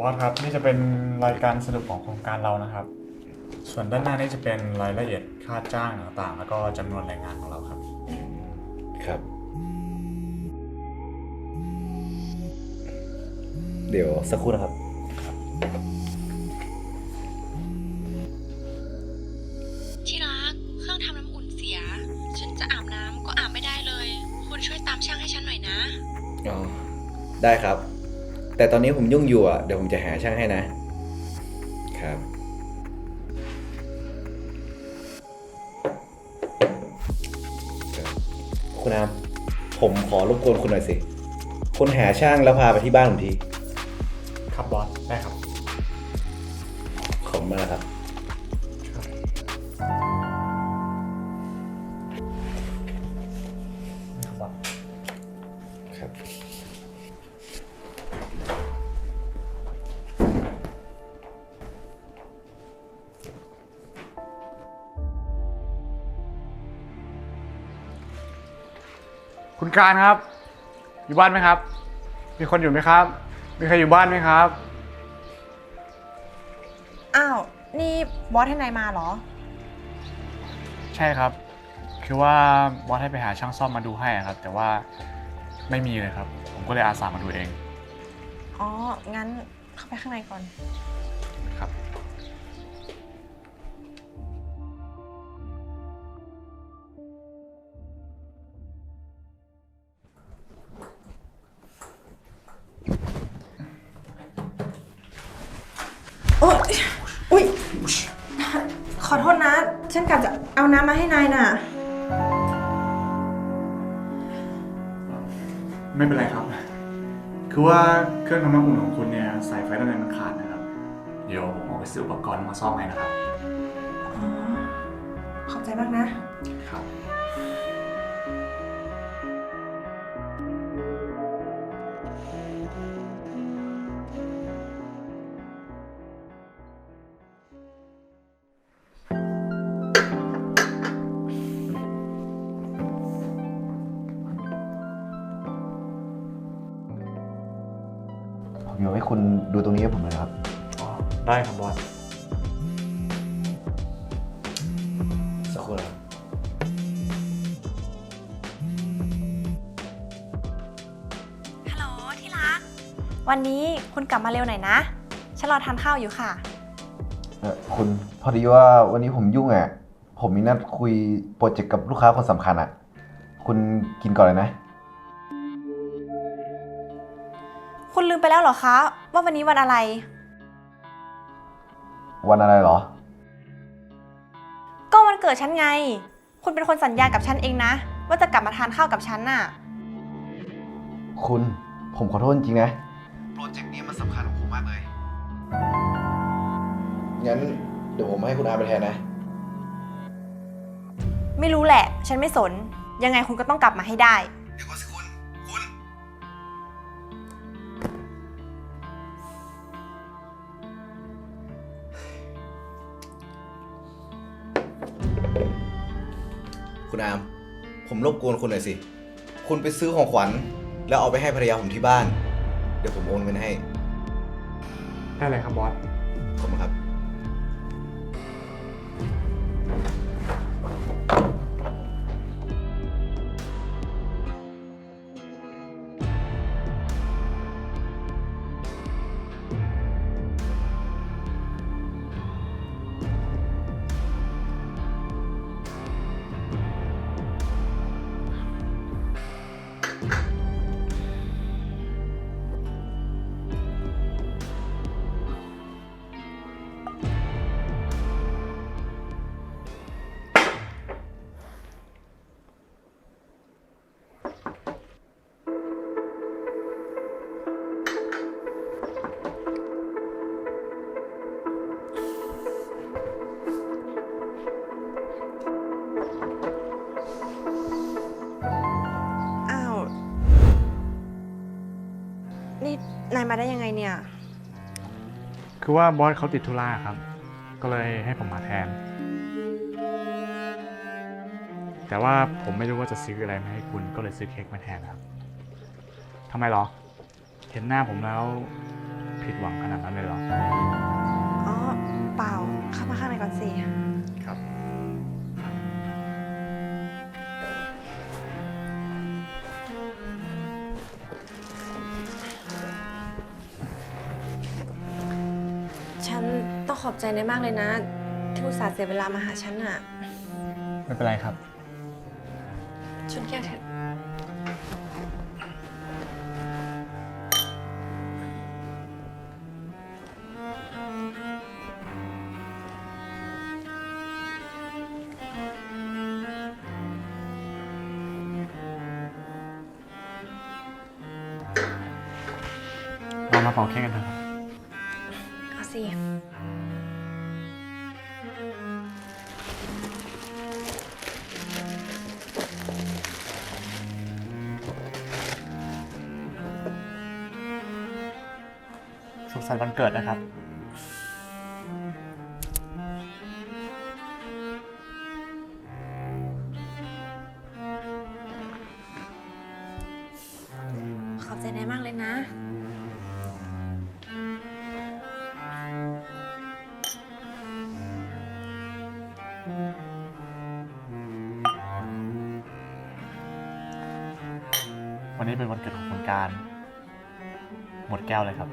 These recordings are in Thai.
บอสครับ นี่จะเป็นรายการสรุปของโครงการเรานะครับ ส่วนด้านหน้านี่จะเป็นรายละเอียดค่าจ้างต่างๆ แล้วก็จำนวนแรงงานของเราครับ ครับ เดี๋ยวสักครู่นะครับ ที่รัก เครื่องทำน้ำอุ่นเสีย ฉันจะอาบน้ำก็อาบไม่ได้เลย คุณช่วยตามช่างให้ฉันหน่อยนะ อ๋อ ได้ครับ แต่ตอนนี้ผมยุ่งอยู่อะเดี๋ยวผมจะหาช่างให้นะครับ คุณอามผมขอรบกวนคุณหน่อยสิ คุณหาช่างแล้วพาไปที่บ้านผมที ครับบอสได้ครับ ขอบคุณมากครับ คุณการครับ อยู่บ้านไหมครับ มีคนอยู่ไหมครับ มีใครอยู่บ้านไหมครับ อ้าว นี่บอสให้นายมาเหรอ ใช่ครับ คือว่าบอสให้ไปหาช่างซ่อมมาดูให้อะครับ แต่ว่าไม่มีเลยครับ ผมก็เลยอาสามาดูเองอ๋อ งั้นเข้าไปข้างในก่อน ครับาให้นายน่ะ ไม่เป็นไรครับ คือว่าเครื่องทำน้ำอุ่นของคุณเนี่ยสายไฟด้านในมันขาดนะครับ เดี๋ยวผมเอาไปซื้ออุปกรณ์มาซ่อมให้นะครับ อ๋อ ขอบใจมากนะ ครับ ได้ครับบอสสักครู่นะครับฮัลโหลที่รัก วันนี้คุณกลับมาเร็วหน่อยนะ ฉันรอทานข้าวอยู่ค่ะ เออคุณพอดีว่าวันนี้ผมยุ่งอะ ผมมีนัดคุยโปรเจกต์กับลูกค้าคนสำคัญอะ คุณกินก่อนเลยนะ คุณลืมไปแล้วเหรอคะ ว่าวันนี้วันอะไร วันอะไรเหรอ ก็วันเกิดฉันไง คุณเป็นคนสัญญากับฉันเองนะ ว่าจะกลับมาทานข้าวกับฉันน่ะ คุณผมขอโทษจริงๆนะ โปรเจกต์นี้มันสำคัญของผมมากเลย งั้นเดี๋ยวผมให้คุณอาไปแทนนะ ไม่รู้แหละ ฉันไม่สน ยังไงคุณก็ต้องกลับมาให้ได้ คุณอาม ผมรบกวนคุณหน่อยสิ คุณไปซื้อของขวัญ แล้วเอาไปให้ภรรยาผมที่บ้าน เดี๋ยวผมโอนเงินให้ ได้เลยครับบอส ขอบคุณครับ มาได้ยังไงเนี่ย คือว่าบอสเขาติดธุระครับ ก็เลยให้ผมมาแทน แต่ว่าผมไม่รู้ว่าจะซื้ออะไรมาให้คุณก็เลยซื้อเค้กมาแทนครับทำไมหรอ เห็นหน้าผมแล้วผิดหวังขนาดนั้นเลยเหรอ ขอบใจนายมากเลยนะ ที่อุตส่าห์เสียเวลามาหาฉันอะไม่เป็นไรครับ ชนแก้วเถอะเรามาเป่าเค้กกันเถอะครับเอาสิ สุขสันต์วันเกิดนะครับ ขอบใจนายมากเลยนะ วันนี้เป็นวันเกิดของคุณการ หมดแก้วเลยครับ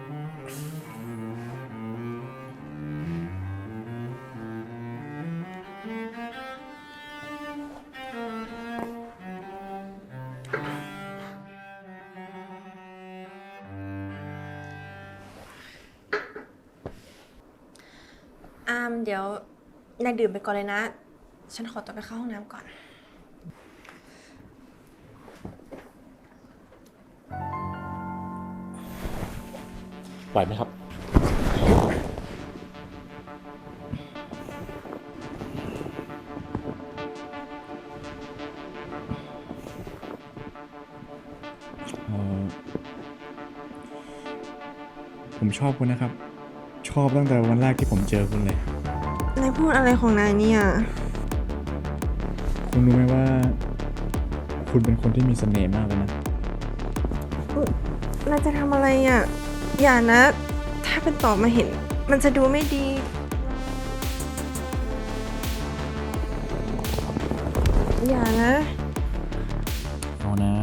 เดี๋ยวนายดื่มไปก่อนเลยนะ ฉันขอตัวไปเข้าห้องน้ำก่อน ไหวไหมครับเอ่อผมชอบคุณนะครับ ชอบตั้งแต่วันแรกที่ผมเจอคุณเลยนาย พูดอะไรของนายเนี่ย คุณรู้ไหมว่า คุณเป็นคนที่มีเสน่ห์มากเลยนะ นายจะทำอะไรอะ อย่านะ ถ้าเป็นต่อมาเห็น มันจะดูไม่ดี อย่านะ เอานะ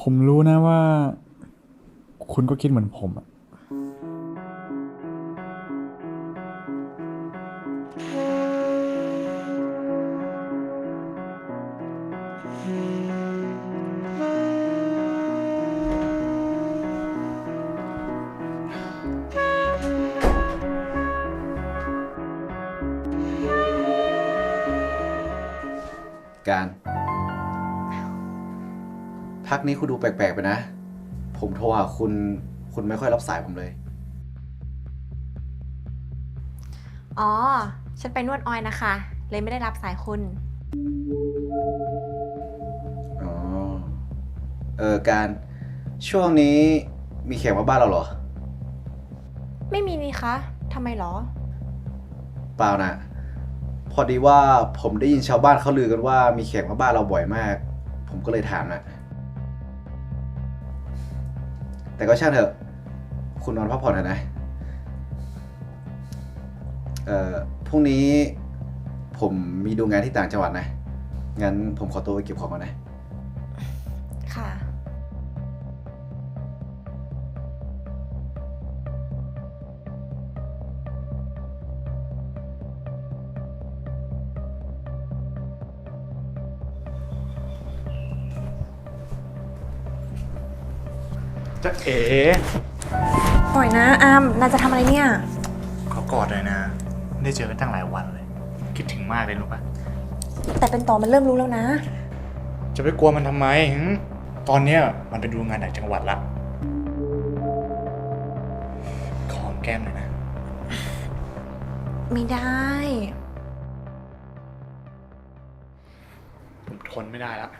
ผมรู้นะว่า คุณก็คิดเหมือนผมอะ การ พักนี้คุณดูแปลกๆไปนะ ผมโทรหาคุณ คุณไม่ค่อยรับสายผมเลย อ๋อ ฉันไปนวดออยนะคะ เลยไม่ได้รับสายคุณ อ๋อ เออการ ช่วงนี้มีแขกมาบ้านเราเหรอ ไม่มีนี่คะทำไมหรอ เปล่านะ พอดีว่าผมได้ยินชาวบ้านเขาลือกันว่ามีแขกมาบ้านเราบ่อยมาก ผมก็เลยถามนะแต่ก็ช่างเถอะ คุณนอนพักผ่อนเถอะนะ เอ่อ พรุ่งนี้ผมมีดูงานที่ต่างจังหวัดนะ งั้นผมขอตัวไปเก็บของก่อนนะค่ะ จะเอ๋ปล่อยนะอามนายจะทำอะไรเนี่ย ขอกอดหน่อยนะไม่ได้เจอกันตั้งหลายวันเลย คิดถึงมากเลยรู้ปะแต่เป็นต่อมันเริ่มรู้แล้วนะ จะไปกลัวมันทำไมหึตอนเนี้ยมันไปดูงานต่างจังหวัดละขอหอมแก้มหน่อยนะ ไม่ได้ ผมทนไม่ได้แล้ว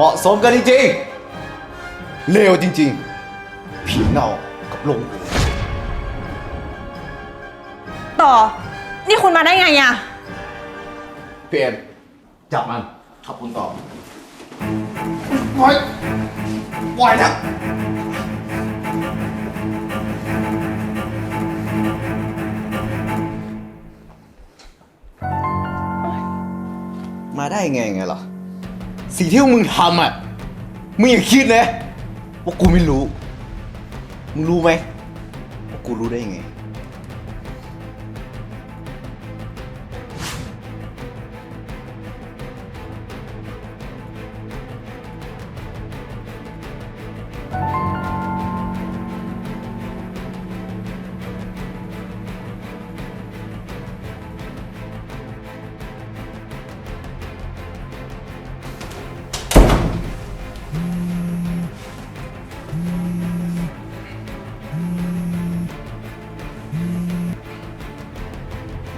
เหมาะสมกันจริงๆเลวจริงๆ ผีเน่ากับลงต่อ นี่คุณมาได้ไงอะพี่เอ็มจับมันขับคุณต่อปล่อยปล่อยนะมาได้ไงไงล่ะ สิ่งที่พวกมึงทำอะ มึงอย่าคิดนะว่ากูไม่รู้ มึงรู้ไหมว่ากูรู้ได้ยังไง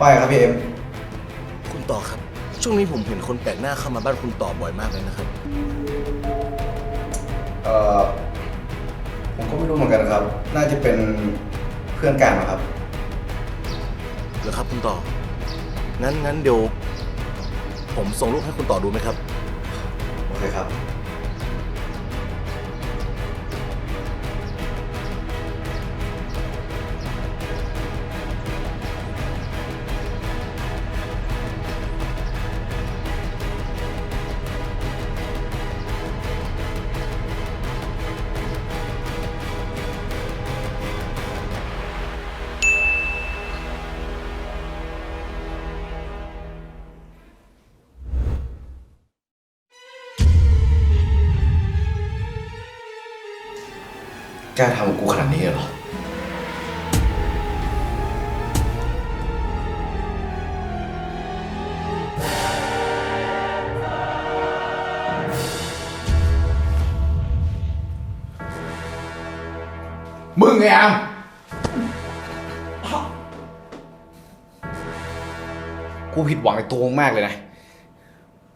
ไปครับพี่เอ็ม คุณต่อครับ ช่วงนี้ผมเห็นคนแปลกหน้าเข้ามาบ้านคุณต่อบ่อยมากเลยนะครับ เอ่อ ผมก็ไม่รู้เหมือนกันครับ น่าจะเป็นเพื่อนกันนะครับ เหรอครับคุณต่อ งั้นงั้นเดี๋ยว ผมส่งรูปให้คุณต่อดูไหมครับ โอเคครับ กล้าทำกับกูขนาดนี้เหรอ มึงไงอามกูผิดหวังในตัวมึงมากเลยนะ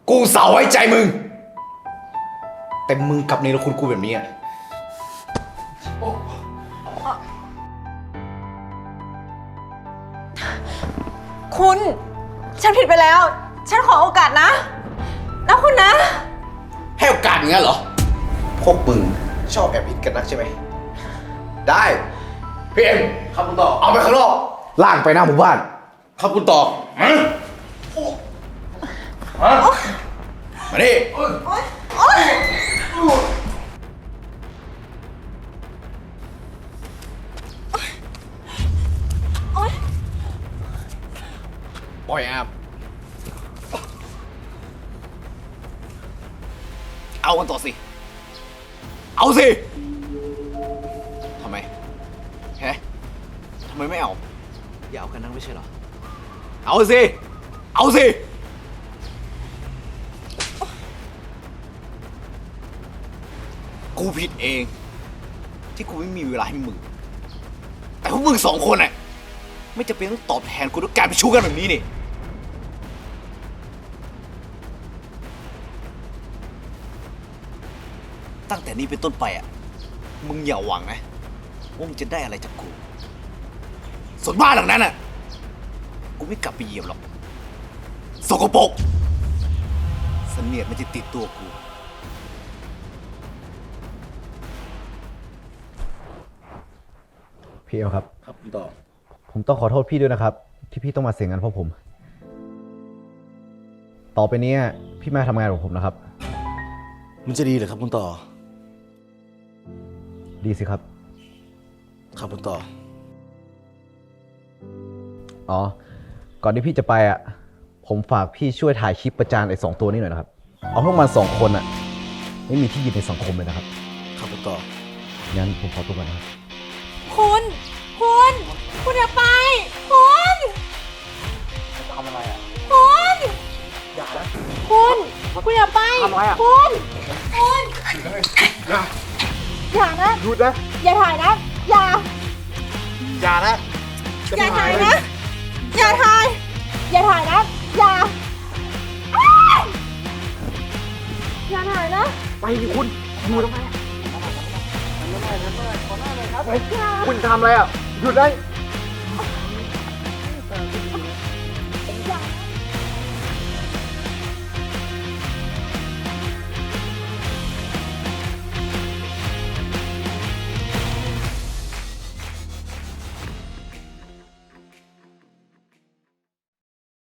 กูเสาไว้ใจมึง แต่มึงกลับในรคุณกูแบบนี้อะ คุณ ฉันผิดไปแล้ว ฉันขอโอกาสนะนะคุณนะ ให้โอกาสอย่างนั้นเหรอ พวกมึงชอบแอบอินกันนักใช่ไหม ได้ พี่เอ็มครับคุณต่อ เอาไปข้างนอกล่างไปหน้าหมู่บ้าน ครับคุณต่อมามานี่ปล่ อยแอบเอากันต่อสิ เอาสิ ทำไมฮะทำไมไม่เอา อย่าเอากันนั่งไม่ใช่เหรอ เอาสิ เอาสิ กูผิดเอง ที่กูไม่มีเวลาให้มึง แต่พวกมึงสองคนน่ะไม่จะเป็นต้องตอบแทนกูด้วยการไปชู้กันแบบนี้นี่ ตั้งแต่นี้เป็นต้นไปอะ มึงอย่าหวังนะว่ามึงจะได้อะไรจากกู ส่วนบ้านหลังนั้นอะ กูไม่กลับไปเหยียบหรอก สกปรกเสนียดมันจะติดตัวกู พี่เอลครับ ครับคุณต่อ ผมต้องขอโทษพี่ด้วยนะครับ ที่พี่ต้องมาเสียงานเพราะผม ต่อไปเนี้ยพี่มาทำงานกับผมนะครับ มันจะดีเหรอครับคุณต่อ ดีสิครับ ครับคุณต่อ อ๋อ ก่อนที่พี่จะไปอะ ผมฝากพี่ช่วยถ่ายคลิปประจานไอ้สองตัวนี้หน่อยนะครับ เอาพวกมันสองคนอะ ไม่มีที่ยืนในสังคมเลยนะครับ ครับคุณต่อ งั้นผมขอตัวก่อนนะครับ คุณ คุณ คุณอย่าไป คุณ ทำอะไรอะ คุณ อย่าคุณ คุณอย่าไป ทำอะไรอะคุณ คุณ อย่า นะ หยุดนะอย่าถ่ายนะ อย่า อย่านะอย่าถ่ายนะ อย่าถ่าย อย่าถ่ายนะ อย่าอ้ายอย่าถ่ายนะ ไปดิคุณอยู่ทำไมคุณทำอะไรอะหยุดเลย